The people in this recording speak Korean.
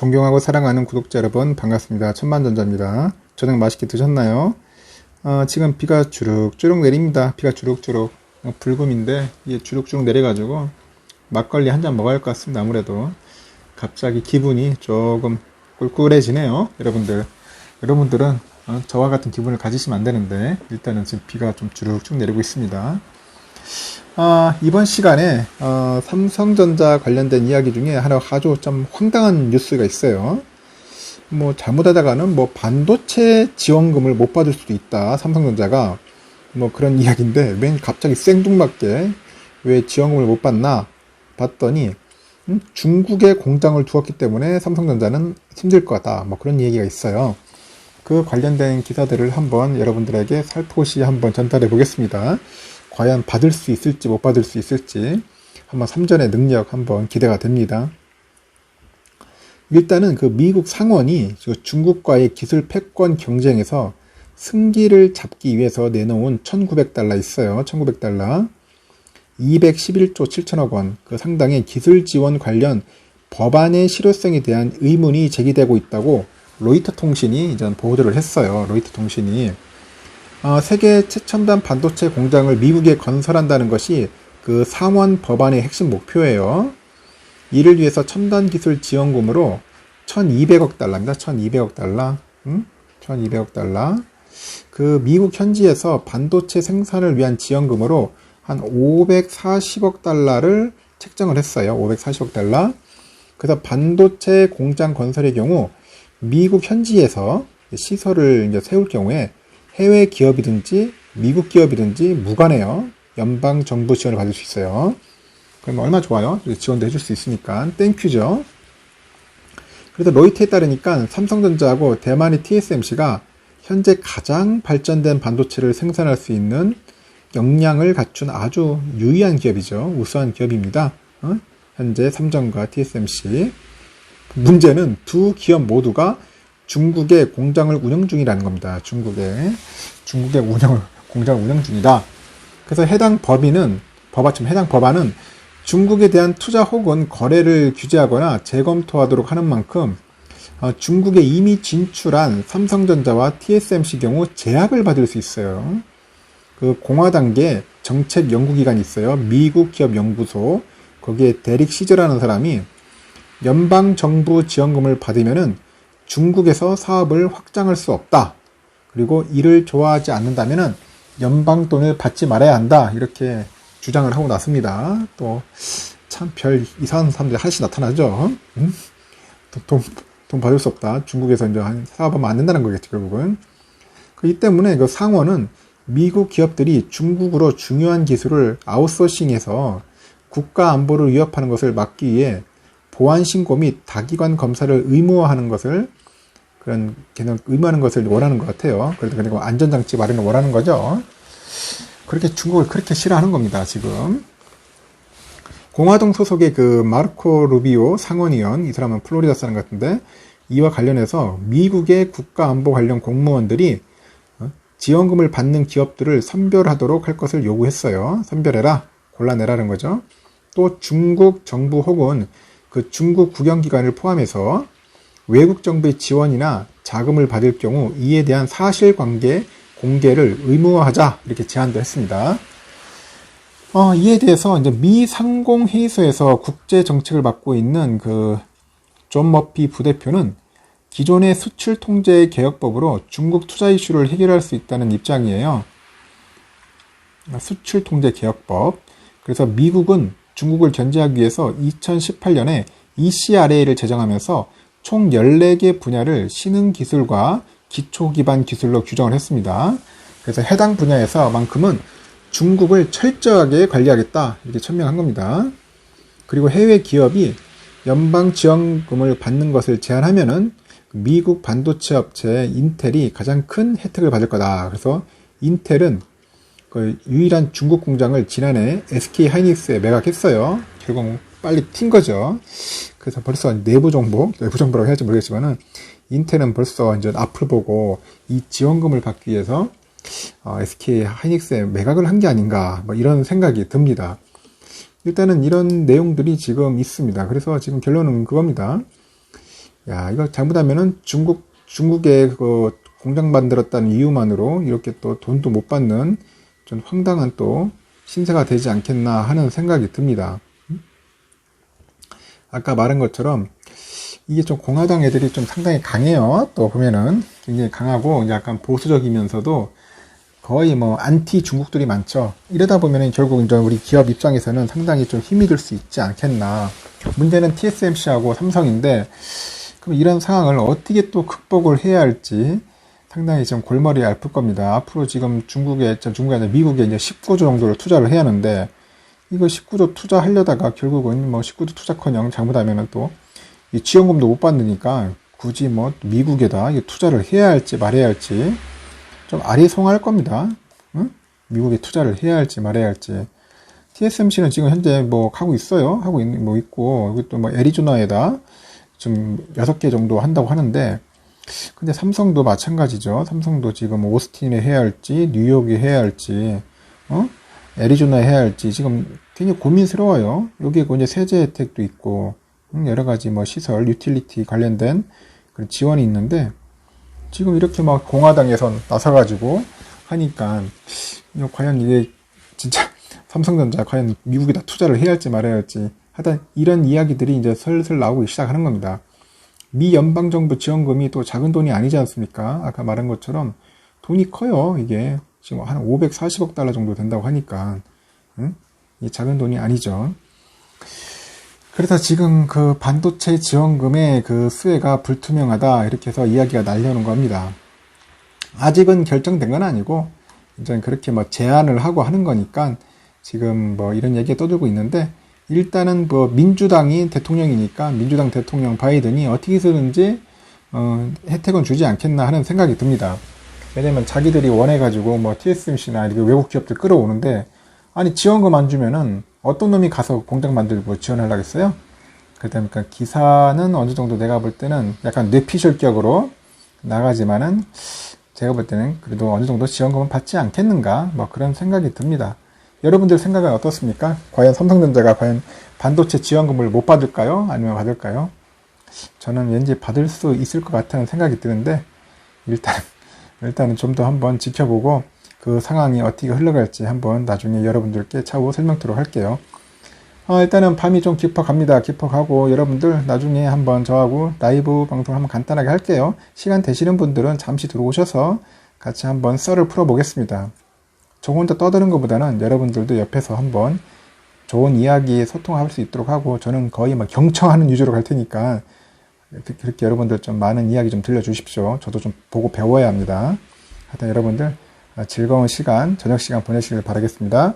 존경하고 사랑하는 구독자 여러분 반갑습니다. 천만전자입니다. 저녁 맛있게 드셨나요? 어, 지금 비가 주룩주룩 내립니다. 비가 주룩주룩 어, 불금인데 이게 주룩주룩 내려가지고 막걸리 한 잔 먹어야 할 것 같습니다. 아무래도 갑자기 기분이 조금 꿀꿀해지네요. 여러분들 여러분들은 어, 저와 같은 기분을 가지시면 안 되는데 일단은 지금 비가 좀 주룩주룩 내리고 있습니다. 아, 이번 시간에 어, 삼성전자 관련된 이야기 중에 하나 아주 좀 황당한 뉴스가 있어요. 뭐 잘못하다가는 뭐 반도체 지원금을 못 받을 수도 있다. 삼성전자가 뭐 그런 이야기인데 웬 갑자기 생뚱맞게 왜 지원금을 못 받나 봤더니 음, 중국에 공장을 두었기 때문에 삼성전자는 힘들 거다. 뭐 그런 얘기가 있어요. 그 관련된 기사들을 한번 여러분들에게 살포시 한번 전달해 보겠습니다. 과연 받을 수 있을지 못 받을 수 있을지 한번 3전의 능력 한번 기대가 됩니다. 일단은 그 미국 상원이 중국과의 기술 패권 경쟁에서 승기를 잡기 위해서 내놓은 1900달러 있어요. 1900달러. 211조 7천억 원. 그 상당의 기술 지원 관련 법안의 실효성에 대한 의문이 제기되고 있다고 로이터 통신이 이제 보도를 했어요. 로이터 통신이. 어, 세계 최첨단 반도체 공장을 미국에 건설한다는 것이 그 상원 법안의 핵심 목표예요. 이를 위해서 첨단 기술 지원금으로 1200억 달러입니다. 1200억 달러. 음? 1200억 달러. 그 미국 현지에서 반도체 생산을 위한 지원금으로 한 540억 달러를 책정을 했어요. 540억 달러. 그래서 반도체 공장 건설의 경우 미국 현지에서 시설을 이제 세울 경우에 해외 기업이든지 미국 기업이든지 무관해요. 연방 정부 지원을 받을 수 있어요. 그러면 얼마 좋아요. 지원도 해줄 수 있으니까 땡큐죠. 그래서 로이터에 따르니까 삼성전자하고 대만의 TSMC가 현재 가장 발전된 반도체를 생산할 수 있는 역량을 갖춘 아주 유의한 기업이죠. 우수한 기업입니다. 어? 현재 삼성과 TSMC. 문제는 두 기업 모두가 중국의 공장을 운영 중이라는 겁니다. 중국에 중국의 운영을 공장을 운영 중이다. 그래서 해당 법인은 법아침 해당 법안은 중국에 대한 투자 혹은 거래를 규제하거나 재검토하도록 하는 만큼 어, 중국에 이미 진출한 삼성전자와 TSMC 경우 제약을 받을 수 있어요. 그 공화당계 정책 연구기관이 있어요. 미국 기업 연구소 거기에 데릭 시저라는 사람이 연방 정부 지원금을 받으면은 중국에서 사업을 확장할 수 없다. 그리고 이를 좋아하지 않는다면 연방 돈을 받지 말아야 한다. 이렇게 주장을 하고 났습니다. 또 참 별 이상한 사람들이 하나씩 나타나죠. 음? 돈, 돈 받을 수 없다. 중국에서 이제 사업하면 안 된다는 거겠죠, 결국은. 그이 때문에 그 상원은 미국 기업들이 중국으로 중요한 기술을 아웃소싱해서 국가 안보를 위협하는 것을 막기 위해 보안 신고 및 다기관 검사를 의무화하는 것을 그런 개념 의무하는 것을 원하는 것 같아요. 그래서 그리고 안전장치 마련을 원하는 거죠. 그렇게 중국을 그렇게 싫어하는 겁니다. 지금 공화동 소속의 그 마르코 루비오 상원의원 이 사람은 플로리다 사람 같은데 이와 관련해서 미국의 국가안보 관련 공무원들이 어, 지원금을 받는 기업들을 선별하도록 할 것을 요구했어요. 선별해라, 골라내라는 거죠. 또 중국 정부 혹은 그 중국 국영기관을 포함해서 외국 정부의 지원이나 자금을 받을 경우 이에 대한 사실관계 공개를 의무화하자 이렇게 제안도 했습니다. 어, 이에 대해서 이제 미 상공 회의소에서 국제 정책을 맡고 있는 그 존 머피 부대표는 기존의 수출 통제 개혁법으로 중국 투자 이슈를 해결할 수 있다는 입장이에요. 수출 통제 개혁법. 그래서 미국은 중국을 견제하기 위해서 2018년에 ECRA를 제정하면서 총 14개 분야를 신흥 기술과 기초 기반 기술로 규정을 했습니다. 그래서 해당 분야에서만큼은 중국을 철저하게 관리하겠다 이렇게 천명한 겁니다. 그리고 해외 기업이 연방 지원금을 받는 것을 제한하면은 미국 반도체 업체 인텔이 가장 큰 혜택을 받을 거다. 그래서 인텔은 그 유일한 중국 공장을 지난해 SK 하이닉스에 매각했어요. 결국 빨리 튄 거죠. 그래서 벌써 내부 정보, 내부 정보라고 해야지 모르겠지만은 인텔은 벌써 이제 앞을 보고 이 지원금을 받기 위해서 어, SK 하이닉스에 매각을 한 게 아닌가 뭐 이런 생각이 듭니다. 일단은 이런 내용들이 지금 있습니다. 그래서 지금 결론은 그겁니다. 야, 이거 잘못하면은 중국, 중국에 그 공장 만들었다는 이유만으로 이렇게 또 돈도 못 받는 좀 황당한 또 신세가 되지 않겠나 하는 생각이 듭니다. 아까 말한 것처럼 이게 좀 공화당 애들이 좀 상당히 강해요. 또 보면은 굉장히 강하고 약간 보수적이면서도 거의 뭐 안티 중국들이 많죠. 이러다 보면은 결국 이제 우리 기업 입장에서는 상당히 좀 힘이 들 수 있지 않겠나. 문제는 TSMC하고 삼성인데 그럼 이런 상황을 어떻게 또 극복을 해야 할지 상당히 좀 골머리 아플 겁니다. 앞으로 지금 중국에, 중국이 아니라 미국에 이제 19조 정도를 투자를 해야 하는데 이거 19조 투자하려다가 결국은 뭐 19조 투자커녕 잘못하면은 또 이 지원금도 못 받으니까 굳이 뭐 미국에다 투자를 해야 할지 말아야 할지 좀 아리송할 겁니다. 응? 미국에 투자를 해야 할지 말아야 할지. TSMC는 지금 현재 뭐 하고 있어요. 하고 있는 뭐 있고 여기 또 뭐 애리조나에다 좀 여섯 개 정도 한다고 하는데 근데 삼성도 마찬가지죠. 삼성도 지금 오스틴에 해야 할지 뉴욕에 해야 할지 어? 애리조나에 해야 할지 지금 굉장히 고민스러워요. 여기에 이제 세제 혜택도 있고 여러 가지 뭐 시설, 유틸리티 관련된 그런 지원이 있는데 지금 이렇게 막 공화당에선 나서가지고 하니까 과연 이게 진짜 삼성전자 과연 미국에다 투자를 해야 할지 말아야 할지 하여튼 이런 이야기들이 이제 슬슬 나오기 시작하는 겁니다. 미 연방정부 지원금이 또 작은 돈이 아니지 않습니까? 아까 말한 것처럼 돈이 커요. 이게 지금 한 540억 달러 정도 된다고 하니까 응? 이 작은 돈이 아니죠. 그래서 지금 그 반도체 지원금의 그 수혜가 불투명하다 이렇게 해서 이야기가 날려오는 겁니다. 아직은 결정된 건 아니고 이제 그렇게 뭐 제안을 하고 하는 거니까 지금 뭐 이런 얘기가 떠들고 있는데 일단은 뭐 민주당이 대통령이니까 민주당 대통령 바이든이 어떻게 해서든지 어, 혜택은 주지 않겠나 하는 생각이 듭니다. 왜냐면 자기들이 원해가지고 뭐 TSMC나 이렇게 외국 기업들 끌어오는데 아니 지원금 안 주면은 어떤 놈이 가서 공장 만들고 지원하려겠어요? 그러니까 기사는 어느 정도 내가 볼 때는 약간 뇌피셜격으로 나가지만은 제가 볼 때는 그래도 어느 정도 지원금은 받지 않겠는가 뭐 그런 생각이 듭니다. 여러분들 생각은 어떻습니까? 과연 삼성전자가 과연 반도체 지원금을 못 받을까요? 아니면 받을까요? 저는 왠지 받을 수 있을 것 같다는 생각이 드는데 일단 일단은 좀 더 한번 지켜보고 그 상황이 어떻게 흘러갈지 한번 나중에 여러분들께 차후 설명드리도록 할게요. 어, 일단은 밤이 좀 깊어갑니다. 깊어가고 여러분들 나중에 한번 저하고 라이브 방송 한번 간단하게 할게요. 시간 되시는 분들은 잠시 들어오셔서 같이 한번 썰을 풀어보겠습니다. 저 혼자 떠드는 것보다는 여러분들도 옆에서 한번 좋은 이야기 소통할 수 있도록 하고 저는 거의 막 경청하는 유저로 갈 테니까 그렇게 여러분들 좀 많은 이야기 좀 들려주십시오. 저도 좀 보고 배워야 합니다. 하여튼 여러분들 즐거운 시간, 저녁 시간 보내시길 바라겠습니다.